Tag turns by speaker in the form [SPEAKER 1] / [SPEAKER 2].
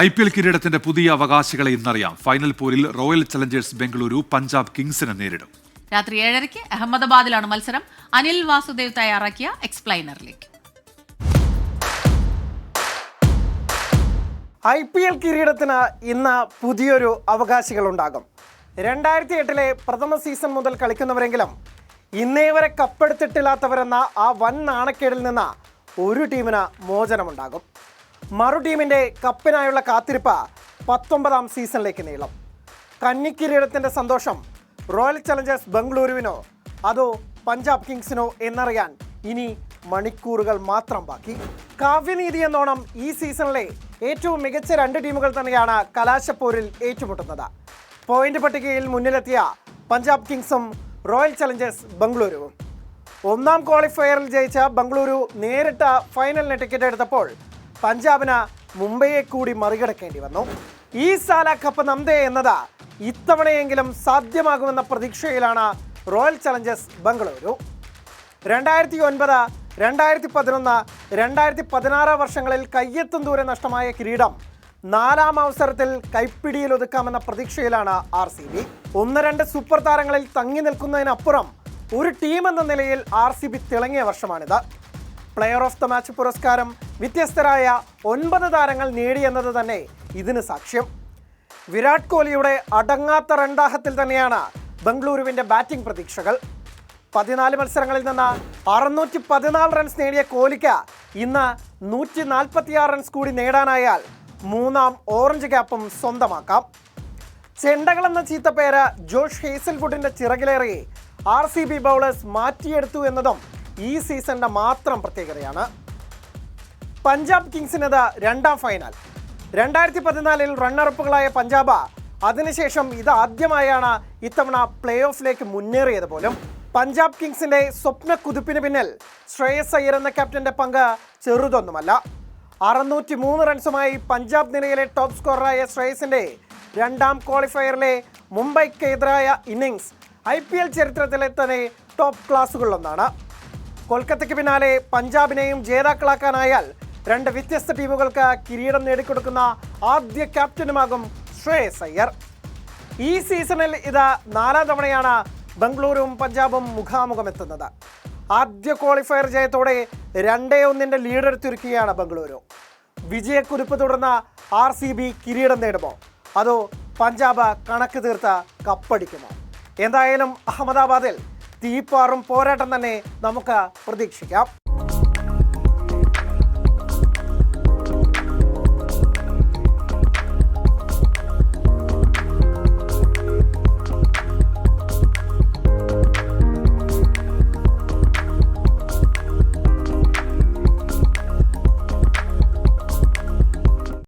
[SPEAKER 1] I P L കിരീടത്തിന്റെ പുതിയ അവകാശികളെ ഇന്നറിയാം. ഫൈനൽ പോരിൽ റോയൽ ചലഞ്ചേഴ്സ് ബംഗളൂരു പഞ്ചാബ് കിങ്സിനെ നേരിടും.
[SPEAKER 2] രാത്രി ഏഴരയ്ക്ക് അഹമ്മദാബാദിലാണ് മത്സരം. അനിൽ വാസുദേവ് തയ്യാറാക്കിയ എക്സ്പ്ലൈനറിലേക്ക്.
[SPEAKER 3] ഐ പി എൽ കിരീടത്തിന് ഇന്ന് പുതിയൊരു അവകാശികളുണ്ടാകും. രണ്ടായിരത്തി എട്ടിലെ പ്രഥമ സീസൺ മുതൽ കളിക്കുന്നവരെങ്കിലും ഇന്നേ വരെ കപ്പെടുത്തിട്ടില്ലാത്തവരെന്ന ആ വൻ നാണക്കേടിൽ നിന്ന് ഒരു ടീമിന് മോചനമുണ്ടാകും. മറു ടീമിന്റെ കപ്പിനായുള്ള കാത്തിരിപ്പ് പത്തൊമ്പതാം സീസണിലേക്ക് നീളം. കന്നിക്കിരീടത്തിന്റെ സന്തോഷം റോയൽ ചലഞ്ചേഴ്സ് ബംഗളൂരുവിനോ അതോ പഞ്ചാബ് കിങ്സിനോ എന്നറിയാൻ ഇനി മണിക്കൂറുകൾ മാത്രം ബാക്കി. കാവ്യനീതി എന്നോണം ഈ സീസണിലെ ഏറ്റവും മികച്ച രണ്ട് ടീമുകൾ തന്നെയാണ് കലാശപ്പോരിൽ ഏറ്റുമുട്ടുന്നത്. പോയിന്റ് പട്ടികയിൽ മുന്നിലെത്തിയ പഞ്ചാബ് കിങ്സും റോയൽ ചലഞ്ചേഴ്സ് ബംഗളൂരുവും. ഒന്നാം ക്വാളിഫയറിൽ ജയിച്ച ബംഗളൂരു നേരിട്ട് ഫൈനലിന് ടിക്കറ്റ് എടുത്തപ്പോൾ പഞ്ചാബിന് മുംബൈയെ കൂടി മറികടക്കേണ്ടി വന്നു. ഈ സാല കപ്പ് നന്ദേ എന്നത് ഇത്തവണയെങ്കിലും സാധ്യമാകുമെന്ന പ്രതീക്ഷയിലാണ് റോയൽ ചലഞ്ചേഴ്സ് ബംഗളൂരു. രണ്ടായിരത്തി ഒൻപത് രണ്ടായിരത്തി പതിനൊന്ന് രണ്ടായിരത്തി പതിനാറ് വർഷങ്ങളിൽ കയ്യെത്തും ദൂരെ നഷ്ടമായ കിരീടം നാലാം അവസരത്തിൽ കൈപ്പിടിയിൽ ഒതുക്കാമെന്ന പ്രതീക്ഷയിലാണ് ആർ സി ബി ഒന്ന് രണ്ട് സൂപ്പർ താരങ്ങളിൽ തങ്ങി നിൽക്കുന്നതിനപ്പുറം ഒരു ടീം എന്ന നിലയിൽ ആർ സി ബി തിളങ്ങിയ വർഷമാണിത്. പ്ലെയർ ഓഫ് ദ മാച്ച് പുരസ്കാരം വ്യത്യസ്തരായ ഒൻപത് താരങ്ങൾ നേടിയെന്നത് തന്നെ ഇതിന് സാക്ഷ്യം. വിരാട് കോഹ്ലിയുടെ അടങ്ങാത്ത രണ്ടാഹത്തിൽ തന്നെയാണ് ബംഗളൂരുവിന്റെ ബാറ്റിംഗ് പ്രതീക്ഷകൾ. പതിനാല് മത്സരങ്ങളിൽ നിന്ന് അറുന്നൂറ്റി പതിനാല് റൺസ് നേടിയ കോഹ്ലിക്ക് ഇന്ന് നൂറ്റി നാൽപ്പത്തിയാറ് റൺസ് കൂടി നേടാനായാൽ മൂന്നാം ഓറഞ്ച് ക്യാപ്പും സ്വന്തമാക്കാം. ചെണ്ടകൾ എന്ന ചീത്തപ്പേര് ജോഷ് ഹേസൽവുഡിന്റെ ചിറകിലേറി ആർ സി ബി ബൗളേഴ്സ് മാറ്റിയെടുത്തു എന്നതും ഈ സീസണിന്റെ മാത്രം പ്രത്യേകതയാണ്. പഞ്ചാബ് കിങ്സിനത് രണ്ടാം ഫൈനൽ രണ്ടായിരത്തി പതിനാലിൽ റണ്ണറപ്പുകളായ പഞ്ചാബ് അതിനുശേഷം ഇതാദ്യമായാണ് ഇത്തവണ പ്ലേ ഓഫിലേക്ക് മുന്നേറിയത് പോലും. പഞ്ചാബ് കിങ്സിന്റെ സ്വപ്ന കുതിപ്പിന് പിന്നിൽ ശ്രേയസ് അയ്യർ എന്ന ക്യാപ്റ്റന്റെ പങ്ക് ചെറുതൊന്നുമല്ല. അറുന്നൂറ്റി മൂന്ന് റൺസുമായി പഞ്ചാബ് നിരയിലെ ടോപ്പ് സ്കോററായ ശ്രേയസിന്റെ രണ്ടാം ക്വാളിഫയറിലെ മുംബൈക്കെതിരായ ഇന്നിങ്സ് ഐ പി എൽ ചരിത്രത്തിലെ തന്നെ ടോപ്പ് ക്ലാസുകളിലൊന്നാണ് കൊൽക്കത്തയ്ക്ക് പിന്നാലെ പഞ്ചാബിനെയും ജേതാക്കളാക്കാനായാൽ രണ്ട് വ്യത്യസ്ത ടീമുകൾക്ക് കിരീടം നേടിക്കൊടുക്കുന്ന ആദ്യ ക്യാപ്റ്റനുമാകും ശ്രേയസ് അയ്യർ. ഈ സീസണിൽ ഇത് നാലാം തവണയാണ് ബംഗളൂരുവും പഞ്ചാബും മുഖാമുഖമെത്തുന്നത്. ആദ്യ ക്വാളിഫയർ ജയത്തോടെ രണ്ടേ ഒന്നിന്റെ ലീഡെടുത്തിരിക്കുകയാണ് ബംഗളൂരു. വിജയക്കുരുപ്പ് തുടർന്ന് ആർ സി ബി കിരീടം നേടുമോ? അതോ പഞ്ചാബ് കണക്ക് തീർത്ത് കപ്പടിക്കുമോ? എന്തായാലും അഹമ്മദാബാദിൽ തീപ്പാറും പോരാട്ടം തന്നെ നമുക്ക് പ്രതീക്ഷിക്കാം.